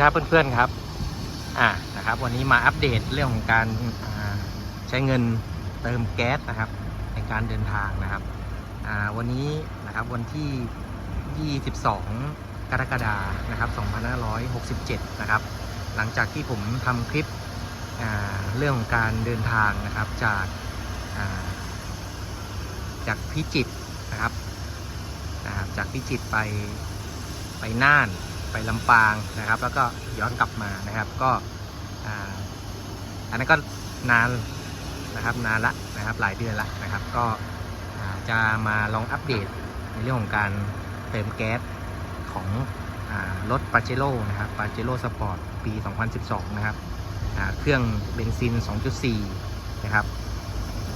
ครับเพื่อนๆครับ อ่านะครับ วันนี้มาอัปเดตเรื่องของการใช้เงินเติมแก๊สนะครับ ในการเดินทางนะครับ อ่าวันนี้นะครับวันที่ 22 กรกฎาคมนะครับ 2567 นะครับ หลังจากที่ผมทำคลิปเรื่องของการเดินทางนะครับจากาจากพิจิตรนะครับนะครับจากพิจิตรไปไปน่าน ไปลำปางนะครับ แล้วก็ย้อนกลับมานะครับ ก็อันนั้นก็นานนะครับนานละนะครับหลายเดือนละนะครับ ก็จะมาลองอัปเดตในเรื่องของการเติมแก๊สของอรถปาเจโร่นะครับปาเจโร่สปอร์ตปี 2012 นะครับเครื่องเบนซิน 2.4 นะครับ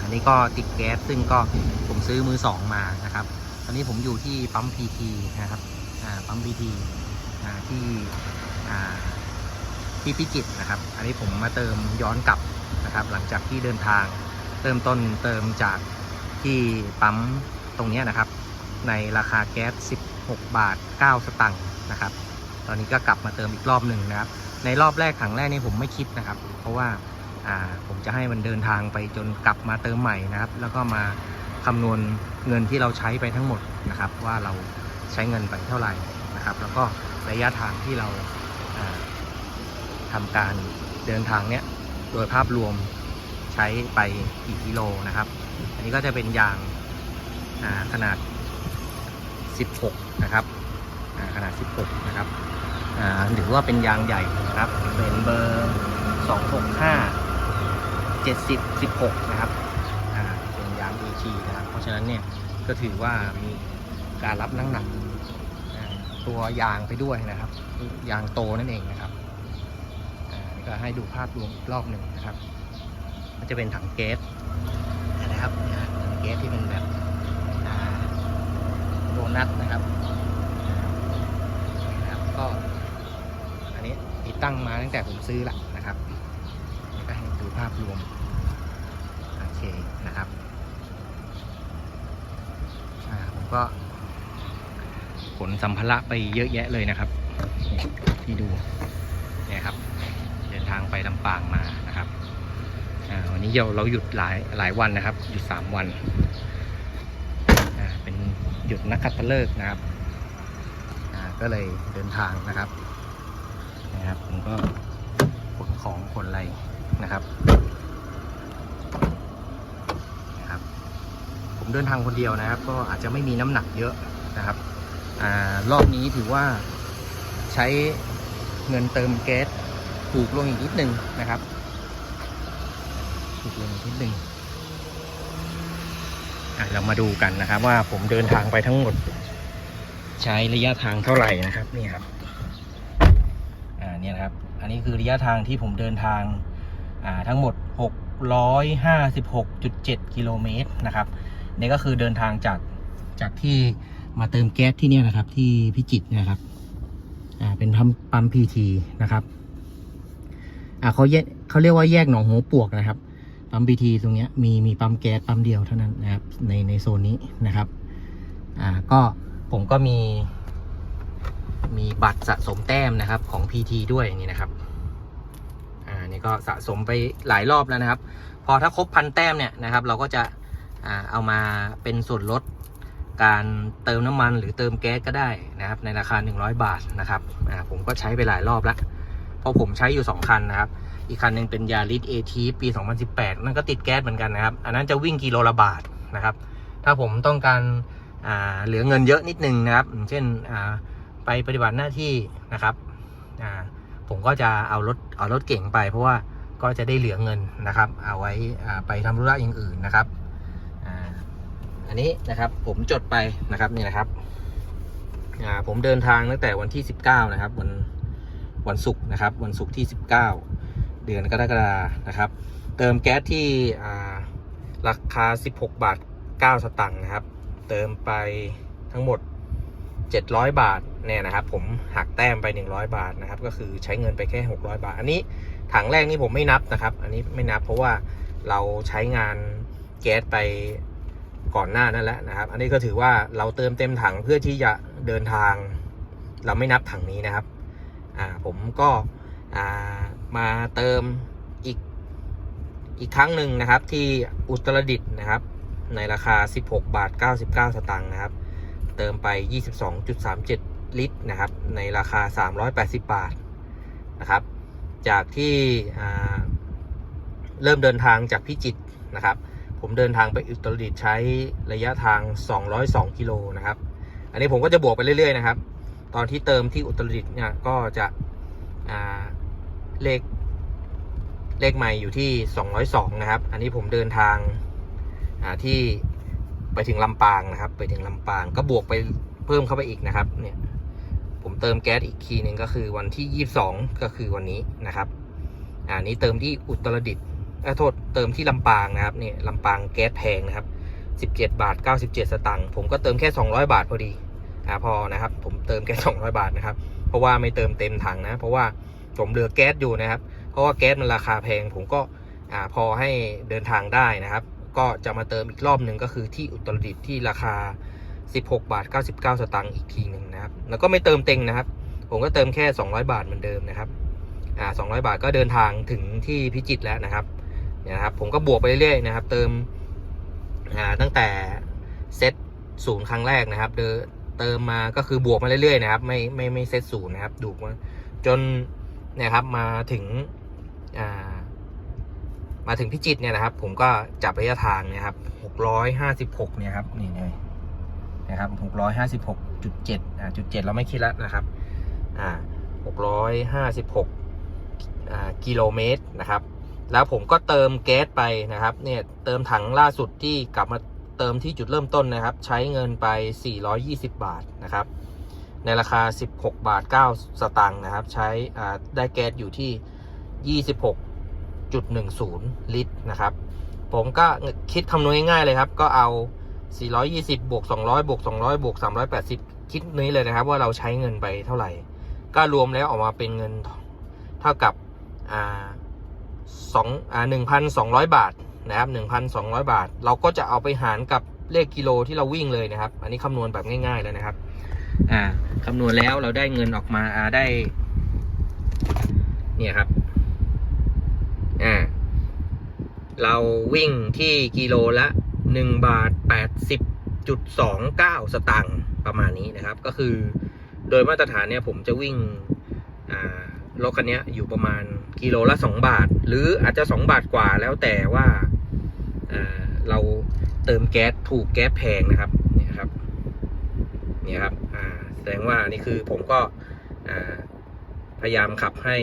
อันนี้ก็ติดแก๊สซึ่งก็ผมซื้อมือ 2 มานะครับ ตอนนี้ผมอยู่ที่ปั๊ม PT นะครับปั๊ม PT อ่า ที่ที่พิจิตรนะครับ อันนี้ผมมาเติมย้อนกลับนะครับ หลังจากที่เดินทางเริ่มต้นเติมจากที่ปั๊มตรงนี้นะครับ ในราคาแก๊ส 16 บาท 9 สตังค์นะครับ ตอนนี้ก็กลับมาเติมอีกรอบหนึ่งนะครับ ในรอบแรกถังแรกนี่ผมไม่คิดนะครับ เพราะว่าผมจะให้มันเดินทางไปจนกลับมาเติมใหม่นะครับ แล้วก็มาคำนวณเงินที่เราใช้ไปทั้งหมดนะครับ ว่าเราใช้เงินไปเท่าไหร่นะครับ แล้วก็ ระยะทางที่เราาทำการเดินทางเนี้ยโดยภาพรวมใช้ไปกี่กิโลนะครับ อันนี้ก็จะเป็นยางาขนาด 16 นะครับอ่าขนาด 16 นะครับหรือว่าเป็นยางใหญ่นะครับ เป็นเบอร์ 265 70 16 นะครับเป็นยาง AG นะครับ เพราะฉะนั้นเนี่ยก็ถือว่ามีการรับน้ำหนัก ตัวยางไปด้วยนะครับ ยางโตนั่นเองนะครับก็ให้ดูภาพรวมอีกรอบหนึ่งนะครับมันจะเป็นถังแก๊สนะครับถังแก๊สที่เป็นแบบโดนัทนะครับนะครับ ก็อันนี้ติดตั้งมาตั้งแต่ผมซื้อละนะครับก็ให้ดูภาพรวมโอเคนะครับผมก็ ขนสัมภาระไปเยอะแยะเลยนะครับนี่ดูเนี่ยครับ เดินทางไปลำปางมานะครับวันนี้เราเราหยุดหลายหลายวันนะครับ หยุดสามวันเป็นหยุดนักขัตฤกษ์นะครับก็เลยเดินทางนะครับนะครับผมก็ขนของขนอะไรนะครับนะครับ ผมเดินทางคนเดียวนะครับ ก็อาจจะไม่มีน้ำหนักเยอะนะครับ รอบนี้ถือว่าใช้เงินเติมแก๊สถูกลงอีกนิดหนึ่งนะครับ ถูกลงอีกนิดนึงอะเรามาดูกันนะครับ ว่าผมเดินทางไปทั้งหมด ใช้ระยะทางเท่าไหร่นะครับนี่ครับอ่าเนี่ยครับ อันนี้คือระยะทางที่ผมเดินทางอ่าทั้งหมด 656.7 กิโลเมตรนะครับนี่ก็คือเดินทางจากจากที่ มาเติมแก๊สที่เนี่ยนะครับ ที่พิจิตรนะครับ อ่า เป็นปัมปั๊มพีทีนะครับ อ่าเขาแยกเขาเรียกว่าแยกหนองหัวปวกนะครับ ปั๊มบีทีตรงเนี้ยมีมีปั๊มแก๊สปั๊มเดียวเท่านั้นนะครับ ในในโซนนี้นะครับ อ่า ก็ผมก็มี มีบัตรสะสมแต้มนะครับ ของ PT ด้วยนี้นะครับ อ่า นี่ก็สะสมไปหลายรอบแล้วนะครับ พอถ้าครบพันแต้มเนี่ยนะครับ เราก็จะอ่าเอามาเป็นส่วนลด การเติมน้ำมันหรือเติมแก๊สก็ได้นะครับ ในราคา 100 บาทนะครับอ่าผมก็ใช้ไปหลายรอบแล้วเพราะผมใช้อยู่ 2 คันนะครับ อีกคันหนึ่งเป็นยาริสเอทีปี 2018 นั่นก็ติดแก๊สเหมือนกันนะครับ อันนั้นจะวิ่งกิโลละบาทนะครับ ถ้าผมต้องการอ่าเหลือเงินเยอะนิดนึงนะครับ เช่นอ่าไปปฏิบัติหน้าที่นะครับอ่าผมก็จะเอารถเอารถเก่งไป เพราะว่าก็จะได้เหลือเงินนะครับ เอาไว้อ่าไปทำธุระอย่างอื่นนะครับ อันนี้นะครับผมจดไปนะครับนี่นะครับอ่าผมเดินทางตั้งแต่วันที่ 19 นะครับ วันวันศุกร์นะครับ วันศุกร์ที่ 19 เดือนกรกฎานะครับ เติมแก๊สที่อ่าราคา 16 บาท 9 สตังค์นะครับ เติมไปทั้งหมด 700 บาทเนี่ยนะครับ ผมหักแต้มไป 100 บาทนะครับ ก็คือใช้เงินไปแค่ 600 บาท อันนี้ถังแรกนี่ผมไม่นับนะครับ อันนี้ไม่นับเพราะว่าเราใช้งานแก๊สไป ก่อนหน้านั่นแหละนะครับ อันนี้ก็ถือว่าเราเติมเต็มถังเพื่อที่จะเดินทาง เราไม่นับถังนี้นะครับอ่าผมก็อ่ามาเติมอีกอีกครั้งหนึ่งนะครับ ที่อุตรดิตถ์นะครับ ในราคา 16 บาท 99 สตางค์นะครับ เติมไป 22.37 ลิตรนะครับ ในราคา 380 บาทนะครับ จากที่เริ่มเดินทางจากพิจิตรนะครับ ผมเดินทางไปอุตรดิตถ์ใช้ระยะทาง 202 กิโลนะครับ อันนี้ผมก็จะบวกไปเรื่อย ๆ นะครับ ตอนที่เติมที่อุตรดิตถ์เนี่ยก็จะเลขเลขใหม่อยู่ที่ 202 นะครับ อันนี้ผมเดินทางาที่ไปถึงลำปางนะครับ ไปถึงลำปางก็บวกไปเพิ่มเข้าไปอีกนะครับ เนี่ย ผมเติมแก๊สอีกคีหนึ่งก็คือวันที่ 22 ก็คือวันนี้นะครับ อ่านี้เติมที่อุตรดิตถ์ โทษเติมที่ลำปางนะครับเนี่ยลำปางแก๊สแพงนะครับ17 บาท 97 สตางค์ผมก็เติมแค่ 200 บาทพอดีอ่าพอนะครับ ผมเติมแค่200 บาทนะครับ เพราะว่าไม่เติมเต็มถังนะ เพราะว่าผมเหลือแก๊สอยู่นะครับ เพราะว่าแก๊สมันราคาแพง ผมก็อ่าพอให้เดินทางได้นะครับ ก็จะมาเติมอีกรอบหนึ่งก็คือที่อุตรดิตถ์ที่ราคา 16 บาท 99 สตางค์อีกทีหนึ่งนะครับ แล้วก็ไม่เติมเต็งนะครับ ผมก็เติมแค่ 200 บาทเหมือนเดิมนะครับอ่า200 บาทก็เดินทางถึงที่พิจิตรแล้วนะครับ นะครับ ผมก็บวกไปเรื่อยๆนะครับ เติมตั้งแต่เซตศูนย์ครั้งแรกนะครับเดเติมมาก็คือบวกมาเรื่อยๆนะครับ ไม่ไม่ไม่เซตศูนย์นะครับ ดูมาจนเนี่ยครับมาถึงมาถึงพิจิตเนี่ยนะครับ ผมก็จับระยะทางนี่ยครับ656เนี่ยครับนี่เลยนะครับ656.7อ่าจุดเจ็ดเราไม่คิดแล้วนะครับอ่า656อ่ากิโลเมตรนะครับ แล้วผมก็เติมแก๊สไปนะครับ เนี่ยเติมถังล่าสุดที่กลับมาเติมที่จุดเริ่มต้นนะครับ ใช้เงินไป 420 บาทนะครับ ในราคา 16 บาท 9 สตางค์นะครับ ใช้ได้แก๊สอยู่ที่ 26.10 ลิตรนะครับ ผมก็คิดคำนวณง่ายๆเลยครับ ก็เอา 420 บวก 200 บวก 200 บวก 380 คิดนี้เลยนะครับ ว่าเราใช้เงินไปเท่าไหร่ ก็รวมแล้วออกมาเป็นเงินเท่ากับอ่า สองอ่าหนึ่งพันสองร้อยบาทนะครับหนึ่งพันสองร้อยบาท เราก็จะเอาไปหารกับเลขกิโลที่เราวิ่งเลยนะครับ อันนี้คำนวณแบบง่ายๆเลยนะครับ อ่าคำนวณแล้วเราได้เงินออกมาอ่าได้ เนี่ยครับ อ่า เราวิ่งที่กิโลละหนึ่งบาทแปดสิบจุดสองเก้าสตางค์ประมาณนี้นะครับ ก็คือ โดยมาตรฐานเนี่ยผมจะวิ่ง อ่า รถคันนี้อยู่ประมาณกิโลละ2บาท หรืออาจจะ2บาทกว่าแล้วแต่ว่าเราเติมแก๊สถูกแก๊สแพงนะครับเนี่ยครับเนี่ยครับแสดงว่านี่คือผมก็พยายามขับให้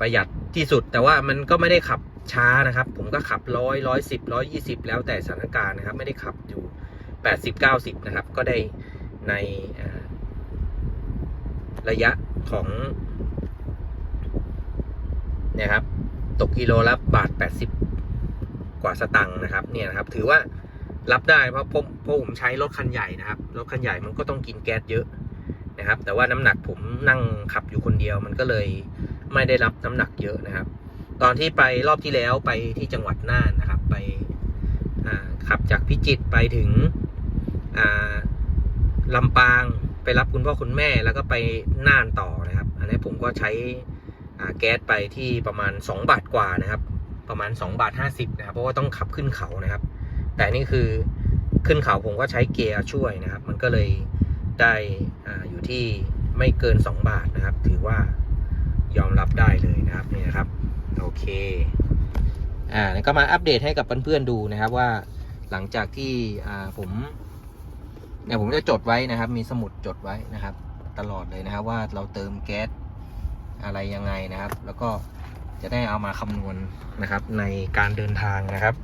ประหยัดที่สุด แต่ว่ามันก็ไม่ได้ขับช้านะครับ ผมก็ขับร้อยร้อยสิบร้อยยี่สิบแล้วแต่สถานการณ์นะครับ ไม่ได้ขับอยู่แปดสิบเก้าสิบนะครับ ก็ได้ในระยะของ เนี่ยครับตกกิโลละบาท 80 กว่าสตังค์นะครับเนี่ยนะครับ ถือว่ารับได้เพราะผมเพราะผมใช้รถคันใหญ่นะครับรถคันใหญ่มันก็ต้องกินแก๊สเยอะนะครับ แต่ว่าน้ำหนักผมนั่งขับอยู่คนเดียวมันก็เลยไม่ได้รับน้ำหนักเยอะนะครับ ตอนที่ไปรอบที่แล้วไปที่จังหวัดน่านนะครับ ไปขับจากพิจิตรไปถึงลำปางไปรับคุณพ่อคุณแม่แล้วก็ไปน่านต่อนะครับ อันนี้ผมก็ใช้ แก๊สไปที่ประมาณ 2 บาทกว่านะครับ ประมาณ 2 บาท 50 นะครับ เพราะว่าต้องขับขึ้นเขานะครับ แต่นี่คือขึ้นเขาผมก็ใช้เกียร์ช่วยนะครับ มันก็เลยได้ออยู่ที่ไม่เกิน 2 บาทนะครับ ถือว่ายอมรับได้เลยนะครับนี่นะครับโอเคอ่าก็มาอัปเดตให้กับเพื่อนๆดูนะครับว่าหลังจากที่อ่าผมเนี่ยผมจะจดไว้นะครับ มีสมุดจดไว้นะครับ ตลอดเลยนะครับ ว่าเราเติมแก๊ส อะไรยังไงนะครับ แล้วก็จะได้เอามาคำนวณนะครับในการเดินทางนะครับ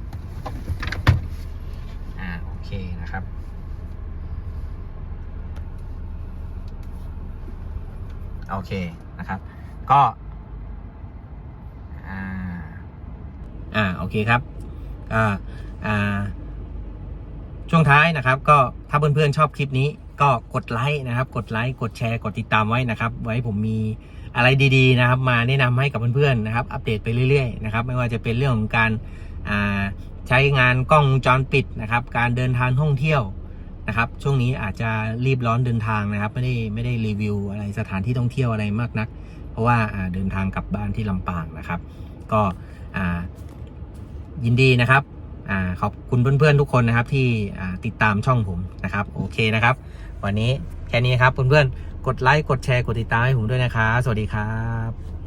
อ่าโอเคนะครับโอเคนะครับ ก็อ่าอ่าโอเคครับก็อ่าช่วงท้ายนะครับ ก็ถ้าเพื่อนๆชอบคลิปนี้ ก็กดไลค์นะครับ กดไลค์กดแชร์กดติดตามไว้นะครับ ไว้ผมมีอะไรดีๆนะครับ มาแนะนำให้กับเพื่อนๆนะครับ อัปเดตไปเรื่อยๆนะครับ ไม่ว่าจะเป็นเรื่องของการใช้งานกล้องจรปิดนะครับ การเดินทางท่องเที่ยวนะครับ ช่วงนี้อาจจะรีบร้อนเดินทางนะครับ ไม่ได้ไม่ได้รีวิวอะไรสถานที่ท่องเที่ยวอะไรมากนัก เพราะว่าเดินทางกลับบ้านที่ลำปางนะครับ ก็ยินดีนะครับอขอบคุณเพื่อนๆทุกคนนะครับที่ติดตามช่องผมนะครับ โอเคนะครับ วันนี้แค่นี้ครับเพื่อนๆกดไลค์กดแชร์กดติดตามให้ผมด้วยนะครับสวัสดีครับ